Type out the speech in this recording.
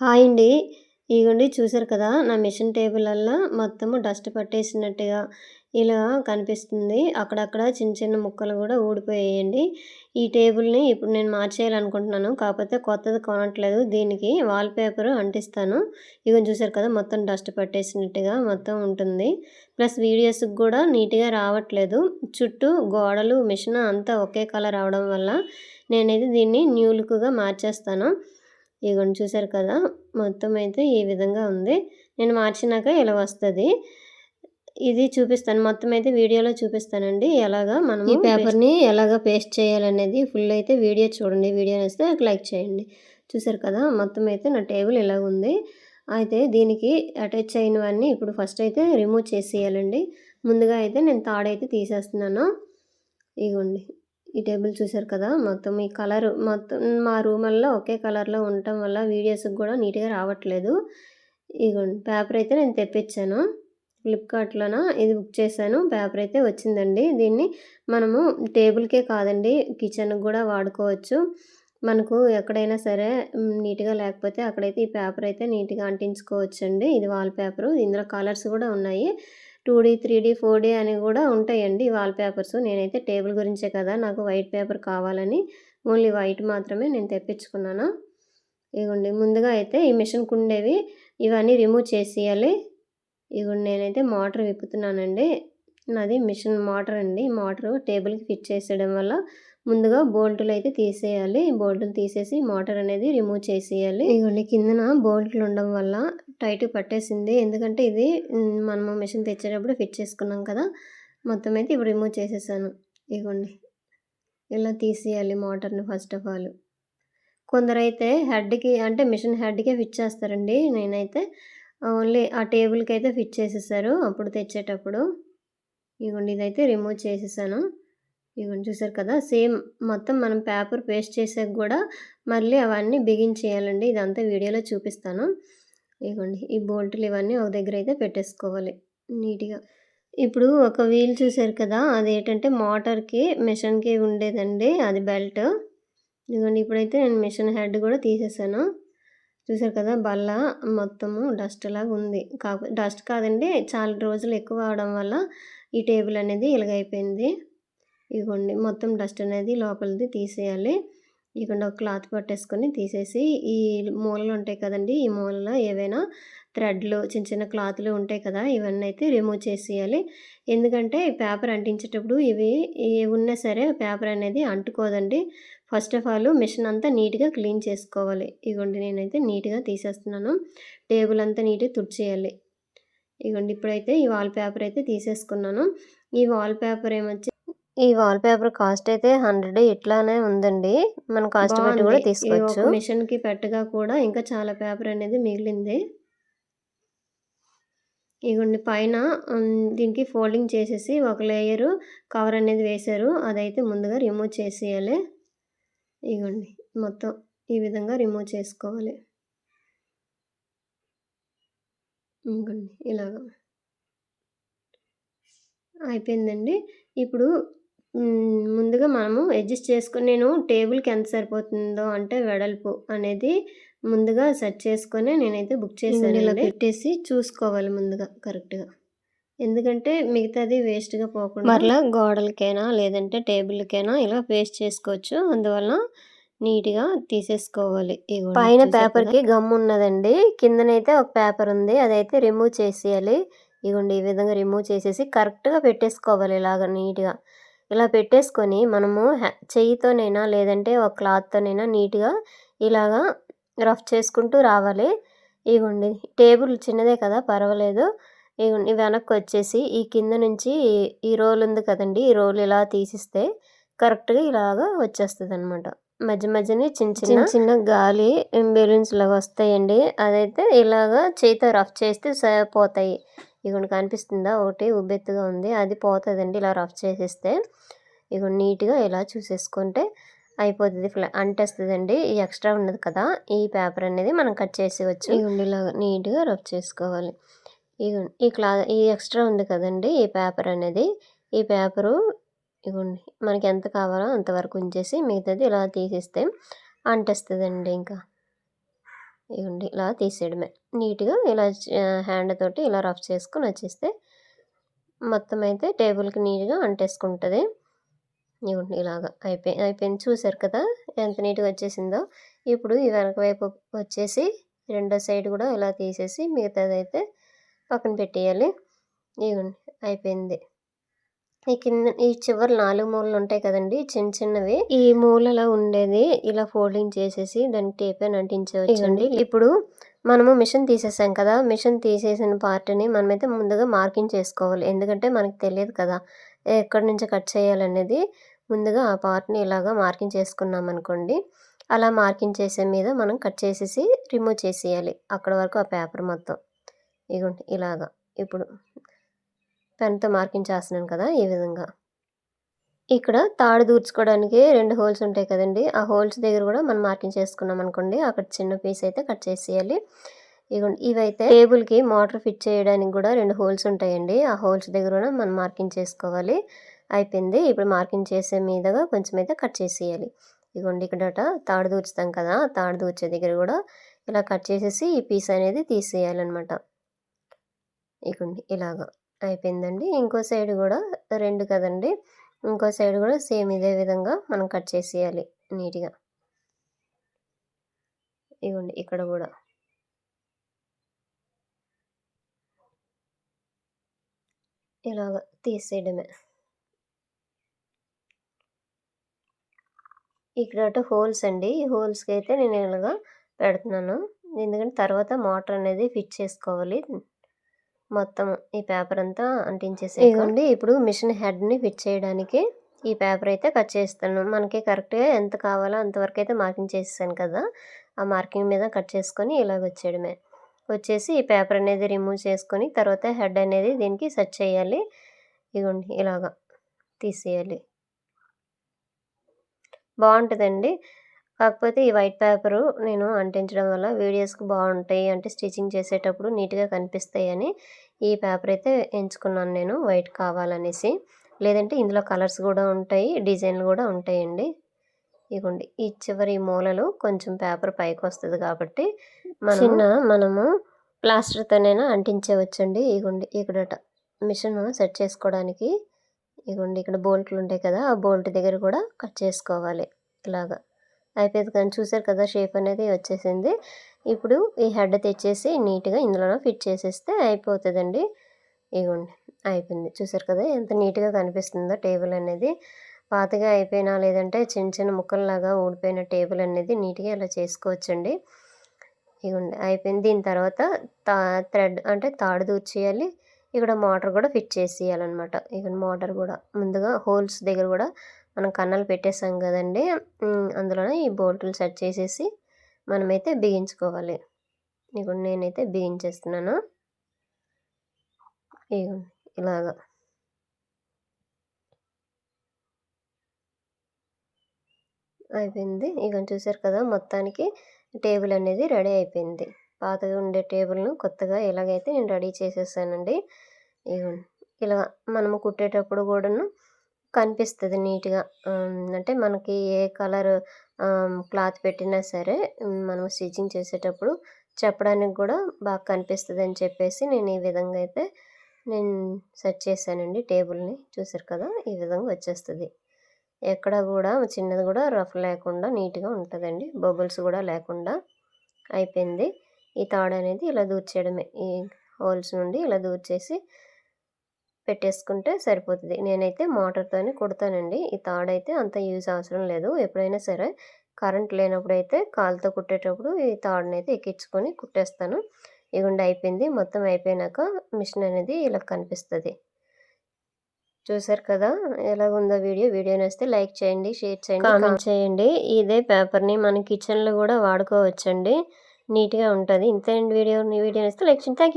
Hi అండి. ఇగోండి చూసారు కదా నా మిషన్ టేబుల్ మొత్తము డస్ట్ పట్టేసినట్టుగా ఇలా కనిపిస్తుంది. అక్కడక్కడ చిన్న చిన్న ముక్కలు కూడా ఊడిపోయాయండి. ఈ టేబుల్ని ఇప్పుడు నేను మార్చేయాలనుకుంటున్నాను. కాకపోతే కొత్తది కొనట్లేదు. దీనికి వాల్ పేపర్ అంటిస్తాను. ఇగో చూసారు కదా మొత్తం డస్ట్ పట్టేసినట్టుగా మొత్తం ఉంటుంది. ప్లస్ వీడియోస్కి కూడా నీట్గా రావట్లేదు. చుట్టూ గోడలు మిషన్ అంతా ఒకే కలర్ అవడం వల్ల నేనైతే దీన్ని న్యూ లుక్గా మార్చేస్తాను. ఇగోండి చూసారు కదా మొత్తం అయితే ఈ విధంగా ఉంది. నేను మార్చినాక ఇలా వస్తుంది? ఇది చూపిస్తాను. మొత్తం అయితే వీడియోలో చూపిస్తానండి. ఎలాగా మనం ఈ పేపర్ని ఎలాగ పేస్ట్ చేయాలనేది ఫుల్ అయితే వీడియో చూడండి. వీడియో వస్తే లైక్ చేయండి. చూసారు కదా మొత్తం అయితే నా టేబుల్ ఇలాగ ఉంది. అయితే దీనికి అటాచ్ అయినవన్నీ ఇప్పుడు ఫస్ట్ అయితే రిమూవ్ చేసేయాలండి. ముందుగా అయితే నేను తాడైతే తీసేస్తున్నాను. ఇగోండి. ఈ టేబుల్ చూసారు కదా మొత్తం ఈ కలర్ మొత్తం మా రూమల్లో ఒకే కలర్లో ఉండటం వల్ల వీడియోస్కి కూడా నీట్గా రావట్లేదు. ఇగోండి పేపర్ అయితే నేను తెప్పించాను. ఫ్లిప్కార్ట్లోన? ఇది బుక్ చేశాను. పేపర్ అయితే వచ్చిందండి. దీన్ని మనము టేబుల్కే కాదండి కిచెన్కి కూడా వాడుకోవచ్చు. మనకు ఎక్కడైనా సరే నీట్గా లేకపోతే అక్కడైతే ఈ పేపర్ అయితే నీట్గా అంటించుకోవచ్చండి. ఇది వాల్ పేపరు. ఇందులో కలర్స్ కూడా ఉన్నాయి. Two D three D four D అని కూడా ఉంటాయండి వాల్ పేపర్స్. నేనైతే టేబుల్ గురించే కదా నాకు వైట్ పేపర్ కావాలని ఓన్లీ వైట్ మాత్రమే నేను తెప్పించుకున్నాను. ఇవ్వండి ముందుగా అయితే ఈ మిషన్కి ఉండేవి ఇవన్నీ రిమూవ్ చేసేయాలి. ఇవ్వండి నేనైతే మోటార్ విప్పుతున్నానండి. నాది మిషన్ మోటార్ అండి. మోటార్ టేబుల్కి ఫిట్ చేసేయడం వల్ల ముందుగా బోల్టులు అయితే తీసేయాలి. బోల్టులు తీసేసి మోటార్ అనేది రిమూవ్ చేసేయాలి. ఇగోండి కిందన బోల్ట్లు ఉండడం వల్ల టైట్ పట్టేసింది. ఎందుకంటే ఇది మనము మిషన్ తెచ్చేటప్పుడు ఫిట్ చేసుకున్నాం కదా మొత్తం అయితే ఇప్పుడు రిమూవ్ చేసేసాను. ఇగోండి. ఇలా తీసేయాలి మోటార్ని ఫస్ట్ ఆఫ్ ఆల్. కొందరైతే హెడ్కి అంటే మిషన్ హెడ్కే ఫిట్ చేస్తారండి. నేనైతే ఓన్లీ ఆ టేబుల్కి అయితే ఫిట్ చేసేసారు అప్పుడు తెచ్చేటప్పుడు. ఇగోండి ఇదైతే రిమూవ్ చేసేసాను. ఇవన్నీ చూసారు కదా సేమ్ మొత్తం మనం పేపర్ పేస్ట్ చేసాక కూడా మళ్ళీ అవన్నీ బిగించేయాలండి ఇదంతా వీడియోలో చూపిస్తాను. ఇవ్వండి ఈ బోల్టులు ఇవన్నీ ఒక దగ్గర అయితే పెట్టేసుకోవాలి నీట్గా. ఇప్పుడు ఒక వీల్ చూసారు కదా అది ఏంటంటే మోటార్కి మిషన్కి ఉండేదండి అది బెల్ట్. ఇదిగోండి ఇప్పుడైతే నేను మిషన్ హెడ్ కూడా తీసేసాను. చూసారు కదా బల్ల మొత్తము డస్ట్ లాగా ఉంది. కాకపోతే డస్ట్ కాదండి చాలా రోజులు ఎక్కువ అవడం వల్ల ఈ టేబుల్ అనేది ఇలాగైపోయింది. ఇదిగోండి మొత్తం డస్ట్ అనేది లోపలిది తీసేయాలి. ఇక్కడ ఒక క్లాత్ పట్టేసుకొని తీసేసి ఈ మూలలు ఉంటాయి కదండి ఈ మూలలో ఏవైనా థ్రెడ్లు చిన్న చిన్న క్లాత్లు ఉంటాయి కదా ఇవన్నీ అయితే రిమూవ్ చేసేయాలి. ఎందుకంటే పేపర్ అంటించేటప్పుడు ఇవి ఉన్నా సరే పేపర్ అనేది అంటుకోదండి. ఫస్ట్ ఆఫ్ ఆల్ మిషన్ అంతా నీట్గా క్లీన్ చేసుకోవాలి. ఇగోండి నేనైతే నీట్గా తీసేస్తున్నాను. టేబుల్ అంతా నీట్గా తుడిచేయాలి. ఇగోండి ఇప్పుడైతే ఈ వాల్ పేపర్ అయితే తీసేసుకున్నాను. ఈ వాల్ పేపర్ ఏమొచ్చి ఈ వాల్ పేపర్ కాస్ట్ అయితే హండ్రెడ్ ఇట్లానే ఉందండి. మనం కాస్ట్ పెట్టి కూడా తీసుకోవచ్చు. మిషన్కి పెట్టగా కూడా ఇంకా చాలా పేపర్ అనేది మిగిలింది. ఇగోండి పైన దీనికి ఫోల్డింగ్ చేసేసి ఒక లేయరు కవర్ అనేది వేశారు. అదైతే ముందుగా రిమూవ్ చేసేయాలి. ఇగోండి మొత్తం ఈ విధంగా రిమూవ్ చేసుకోవాలి. ఇంకోండి ఇలాగా. అయిపోయిందండి. ఇప్పుడు ముందుగా మనము అడ్జస్ట్ చేసుకొని నేను టేబుల్కి ఎంత సరిపోతుందో అంటే వెడల్పు అనేది ముందుగా సెట్ చేసుకొని నేనైతే బుక్ చేశాను ఇలా పెట్టేసి చూసుకోవాలి ముందుగా కరెక్ట్గా ఎందుకంటే మిగతాది వేస్ట్గా పోకుండా మరలా గోడలకైనా లేదంటే టేబుల్కైనా ఇలా వేస్ట్ చేసుకోవచ్చు. అందువల్ల నీట్గా తీసేసుకోవాలి. పైన పేపర్కి గమ్ ఉన్నదండి. కిందనైతే ఒక పేపర్ ఉంది. అదైతే రిమూవ్ చేసేయాలి. ఇవ్వండి ఈ విధంగా రిమూవ్ చేసేసి కరెక్ట్గా పెట్టేసుకోవాలి ఇలాగ నీట్గా. ఇలా పెట్టేసుకొని మనము చెయ్యితోనైనా లేదంటే ఒక క్లాత్తోనైనా నీట్గా ఇలాగా రఫ్ చేసుకుంటూ రావాలి. ఇగోండి టేబుల్ చిన్నదే కదా పర్వాలేదు. ఇవి వెనక్కి వచ్చేసి ఈ కింద నుంచి ఈ రోల్ ఉంది కదండి ఈ రోల్ ఇలా తీసిస్తే కరెక్ట్గా ఇలాగా వచ్చేస్తుంది అనమాట మధ్య మధ్యనే చిన్న చిన్న చిన్న గాలి బెలూన్స్ లాగా వస్తాయండి. అదైతే ఇలాగా చేయితో రఫ్ చేస్తే సరిపోతాయి. ఇగోండి కనిపిస్తుందా ఒకటి ఉబ్బెత్తుగా ఉంది. అది పోతుందండి ఇలా రఫ్ చేసేస్తే. ఇక నీట్గా ఇలా చూసేసుకుంటే అయిపోతుంది. ఫ్లా అంటేస్తుందండి. ఈ ఎక్స్ట్రా ఉన్నది కదా ఈ పేపర్ అనేది మనం కట్ చేసేవచ్చు ఇగోండి ఇలా నీట్గా రఫ్ చేసుకోవాలి. ఇగ ఈ క్లా ఈ ఎక్స్ట్రా ఉంది కదండి ఈ పేపర్ అనేది. ఈ పేపరు ఇగోండి మనకి ఎంత కావాలో అంతవరకు ఉంచేసి మిగతాది ఇలా తీసేస్తే అంటేస్తుందండి ఇంకా. ఇవ్వండి ఇలా తీసేయడమే. నీట్గా ఇలా హ్యాండ్ తోటి ఇలా రఫ్ చేసుకొని వచ్చేస్తే మొత్తం అయితే టేబుల్కి నీట్గా అంటేసుకుంటుంది. ఇవ్వండి ఇలాగా అయిపోయి అయిపోయింది. చూసారు కదా ఎంత నీట్గా వచ్చేసిందో. ఇప్పుడు ఈ వెనక వైపు వచ్చేసి రెండో సైడ్ కూడా ఇలా తీసేసి మిగతాదైతే పక్కన పెట్టేయాలి. ఇవ్వండి అయిపోయింది. ఈ కింద ఈ చివరి నాలుగు మూలలు ఉంటాయి కదండి చిన్న చిన్నవి. ఈ మూలలో ఉండేది ఇలా ఫోల్డింగ్ చేసేసి దాన్ని టేప్ అని అంటించవచ్చండి ఇప్పుడు మనము మిషన్ తీసేసాం కదా మిషన్ తీసేసిన పార్ట్ని మనమైతే ముందుగా మార్కింగ్ చేసుకోవాలి. ఎందుకంటే మనకి తెలియదు కదా ఎక్కడి నుంచి కట్ చేయాలనేది. ముందుగా ఆ పార్ట్ని ఇలాగా మార్కింగ్ చేసుకున్నాం అనుకోండి. అలా మార్కింగ్ చేసే మీద మనం కట్ చేసేసి రిమూవ్ చేసేయాలి. అక్కడ వరకు ఆ పేపర్ మొత్తం. ఇగోండి ఇలాగా. ఇప్పుడు పెన్తో మార్కింగ్ చేస్తున్నాను కదా ఈ విధంగా. ఇక్కడ తాడు దూర్చుకోవడానికి రెండు హోల్స్ ఉంటాయి కదండి. ఆ హోల్స్ దగ్గర కూడా మనం మార్కింగ్ చేసుకున్నాం అనుకోండి. అక్కడ చిన్న పీస్ అయితే కట్ చేసేయాలి. ఇవ్వండి ఇవైతే టేబుల్కి మోటార్ ఫిట్ చేయడానికి కూడా రెండు హోల్స్ ఉంటాయండి. ఆ హోల్స్ దగ్గర కూడా మనం మార్కింగ్ చేసుకోవాలి. అయిపోయింది. ఇప్పుడు మార్కింగ్ చేసే మీదగా కొంచెం అయితే కట్ చేసేయాలి. ఇదిగోండి ఇక్కడ తాడు దూర్చుతాం కదా. తాడు దూర్చే దగ్గర కూడా ఇలా కట్ చేసేసి ఈ పీస్ అనేది తీసేయాలన్నమాట. ఇగోండి ఇలాగా. అయిపోయిందండి. ఇంకో సైడ్ కూడా రెండు కదండి. ఇంకో సైడ్ కూడా సేమ్ ఇదే విధంగా మనం కట్ చేసేయాలి నీట్గా. ఇవ్వండి ఇక్కడ కూడా. ఇలాగ తీసేయడమే. ఇక్కడ హోల్స్ అండి. ఈ హోల్స్కి అయితే నేను ఇలాగా పెడుతున్నాను. ఎందుకంటే తర్వాత మోటార్ అనేది ఫిట్ చేసుకోవాలి. మొత్తం ఈ పేపర్ అంతా అంటించేసి ఇవ్వండి ఇప్పుడు మిషన్ హెడ్ని ఫిట్ చేయడానికి ఈ పేపర్ అయితే కట్ చేస్తాను మనకి కరెక్ట్గా ఎంత కావాలో అంతవరకు అయితే మార్కింగ్ చేసేసాను కదా. ఆ మార్కింగ్ మీద కట్ చేసుకొని ఇలాగ వచ్చేయడమే. వచ్చేసి ఈ పేపర్ అనేది రిమూవ్ చేసుకొని తర్వాత హెడ్ అనేది దీనికి సెట్ చేయాలి. ఇగోండి ఇలాగా తీసేయాలి. బాగుంటుందండి. కాకపోతే ఈ వైట్ పేపరు నేను అంటించడం వల్ల వీడియోస్కి బాగుంటాయి అంటే స్టిచ్చింగ్ చేసేటప్పుడు నీట్గా కనిపిస్తాయి అని ఈ పేపర్ అయితే ఎంచుకున్నాను నేను వైట్ కావాలనేసి. లేదంటే ఇందులో కలర్స్ కూడా ఉంటాయి డిజైన్లు కూడా ఉంటాయండి. ఇగోండి ఈ చివరి మూలలు కొంచెం పేపర్ పైకి వస్తుంది కాబట్టి చిన్న మనము ప్లాస్టర్తోనైనా అంటించవచ్చండి. ఇగోండి ఇక్కడ మిషన్ సెట్ చేసుకోవడానికి ఇగోండి ఇక్కడ బోల్ట్లు ఉంటాయి కదా ఆ బోల్ట్ దగ్గర కూడా కట్ చేసుకోవాలి ఇలాగా. అయిపోయింది కానీ చూసారు కదా షేప్ అనేది వచ్చేసింది. ఇప్పుడు ఈ హెడ్ తెచ్చేసి నీట్గా ఇందులో ఫిట్ చేసేస్తే అయిపోతుందండి. ఇగోండి అయిపోయింది. చూసారు కదా ఎంత నీట్గా కనిపిస్తుందో టేబుల్ అనేది. పాతగా అయిపోయినా లేదంటే చిన్న చిన్న ముక్కల్లాగా ఊడిపోయిన టేబుల్ అనేది నీట్గా ఇలా చేసుకోవచ్చండి. ఇగోండి అయిపోయింది. దీని తర్వాత తా థ్రెడ్ అంటే తాడు దూర్చేయాలి. ఇక్కడ మోటార్ కూడా ఫిట్ చేసేయాలన్నమాట. ఇక మోటార్ కూడా. ముందుగా హోల్స్ దగ్గర కూడా మనం కన్నాలు పెట్టేసాం కదండి. అందులోనే ఈ బోల్ట్లు సెట్ చేసేసి మనమైతే బిగించుకోవాలి. ఇక నేనైతే బిగించేస్తున్నాను. ఇలాగా. అయిపోయింది. ఇక చూసారు కదా మొత్తానికి టేబుల్ అనేది రెడీ అయిపోయింది. పాతగా ఉండే టేబుల్ను కొత్తగా ఎలాగైతే నేను రెడీ చేసేసానండి. ఇలా మనము కుట్టేటప్పుడు కూడాను కనిపిస్తుంది నీట్గా. అంటే మనకి ఏ కలర్ క్లాత్ పెట్టినా సరే మనం స్టిచ్చింగ్ చేసేటప్పుడు చెప్పడానికి కూడా బాగా కనిపిస్తుంది అని చెప్పేసి నేను ఈ విధంగా అయితే నేను సెట్ చేశానండి టేబుల్ని. చూసారు కదా ఈ విధంగా వచ్చేస్తుంది. ఎక్కడ కూడా చిన్నది కూడా రఫ్ లేకుండా నీట్గా ఉంటుందండి. బబుల్స్ కూడా లేకుండా అయిపోయింది. ఈ తాడు అనేది ఇలా దూర్చేయడమే. ఈ హోల్స్ నుండి ఇలా దూర్చేసి పెట్టేసుకుంటే సరిపోతుంది. నేనైతే మోటార్తోనే కుడతానండి. ఈ తాడైతే అంత యూజ్ అవసరం లేదు. ఎప్పుడైనా సరే కరెంట్ లేనప్పుడు అయితే కాలుతో కుట్టేటప్పుడు ఈ తాడునైతే ఎక్కించుకొని కుట్టేస్తాను. ఇగుండి అయిపోయింది. మొత్తం అయిపోయినాక మిషన్ అనేది ఇలా కనిపిస్తుంది. చూసారు కదా? ఎలాగుందో వీడియో. వీడియో నేస్తే లైక్ చేయండి షేర్ చేయండి కామెంట్ చేయండి. ఇదే పేపర్ని మన కిచెన్లో కూడా వాడుకోవచ్చండి. నీట్గా ఉంటుంది. ఇంత వీడియో. వీడియో నేస్తే లైక్ చేయండి. థ్యాంక్